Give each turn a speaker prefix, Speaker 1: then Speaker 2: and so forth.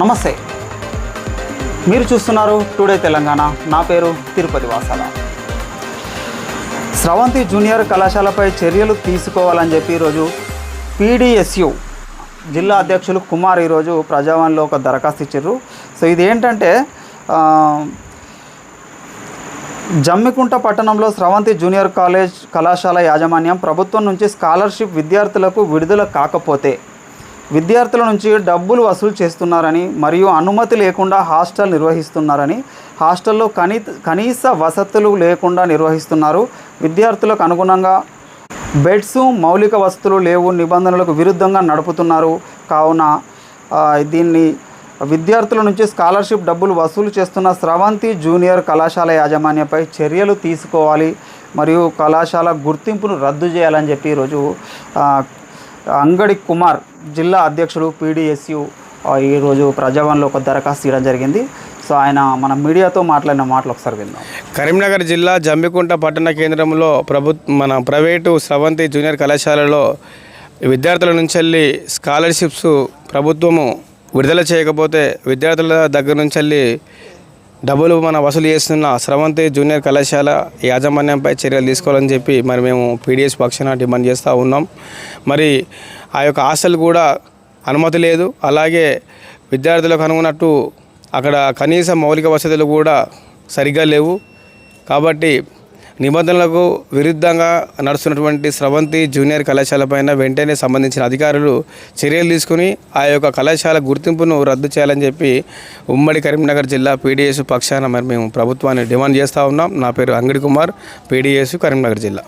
Speaker 1: నమస్తే. మీరు చూస్తున్నారు టుడే తెలంగాణ. నా పేరు తిరుపతి వాసాల. స్రవంతి జూనియర్ కళాశాలపై చర్యలు తీసుకోవాలని చెప్పి ఈరోజు పీడిఎస్యు జిల్లా అధ్యక్షులు కుమార్ ఈరోజు ప్రజావాణిలో ఒక దరఖాస్తు ఇచ్చారు. సో ఇది ఏంటంటే జమ్మికుంట పట్టణంలో స్రవంతి జూనియర్ కాలేజ్ కళాశాల యాజమాన్యం ప్రభుత్వం నుంచి స్కాలర్షిప్ విద్యార్థులకు విడుదల కాకపోతే విద్యార్థుల నుంచి డబ్బులు వసూలు చేస్తున్నారని మరియు అనుమతి లేకుండా హాస్టల్ నిర్వహిస్తున్నారని హాస్టల్లో కనీ కనీస వసతులు లేకుండా నిర్వహిస్తున్నారు. విద్యార్థులకు అనుగుణంగా బెడ్స్ మౌలిక వసతులు లేవు నిబంధనలకు విరుద్ధంగా నడుపుతున్నారు. కావున దీన్ని విద్యార్థుల నుంచి స్కాలర్షిప్ డబ్బులు వసూలు చేస్తున్న స్రవంతి జూనియర్ కళాశాల యాజమాన్యంపై చర్యలు తీసుకోవాలి మరియు కళాశాల గుర్తింపును రద్దు చేయాలని చెప్పి ఈరోజు అంగడి కుమార్ జిల్లా అధ్యక్షుడు పీడిఎస్యు ఈరోజు ప్రజావాణిలో ఒక దరఖాస్తు ఇవ్వడం జరిగింది. సో ఆయన మన మీడియాతో మాట్లాడిన మాటలు ఒకసారి విందాం.
Speaker 2: కరీంనగర్ జిల్లా జంబికుంట పట్టణ కేంద్రంలో ప్రభు మన ప్రైవేటు స్రవంతి జూనియర్ కళాశాలలో విద్యార్థుల నుంచి వెళ్ళి స్కాలర్షిప్స్ ప్రభుత్వము విడుదల చేయకపోతే విద్యార్థుల దగ్గర నుంచి వెళ్ళి డబ్బులు మన వసూలు చేస్తున్న స్రవంతి జూనియర్ కళాశాల యాజమాన్యంపై చర్యలు తీసుకోవాలని చెప్పి మరి మేము పీడిఎస్ పక్షాన డిమాండ్ చేస్తూ ఉన్నాం. మరి ఆ యొక్క హాస్టల్ కూడా అనుమతి లేదు. అలాగే విద్యార్థులకు అనుకున్నట్టు అక్కడ కనీస మౌలిక వసతులు కూడా సరిగ్గా లేవు. కాబట్టి నిబంధనలకు విరుద్ధంగా నడుస్తున్నటువంటి స్రవంతి జూనియర్ కళాశాల పైన వెంటనే సంబంధించిన అధికారులు చర్యలు తీసుకుని ఆ యొక్క కళాశాల గుర్తింపును రద్దు చేయాలని చెప్పి ఉమ్మడి కరీంనగర్ జిల్లా పీడిఎస్ పక్షాన మరి మేము ప్రభుత్వాన్ని డిమాండ్ చేస్తూ ఉన్నాం. నా పేరు అంగడి కుమార్ పీడిఎస్ కరీంనగర్ జిల్లా.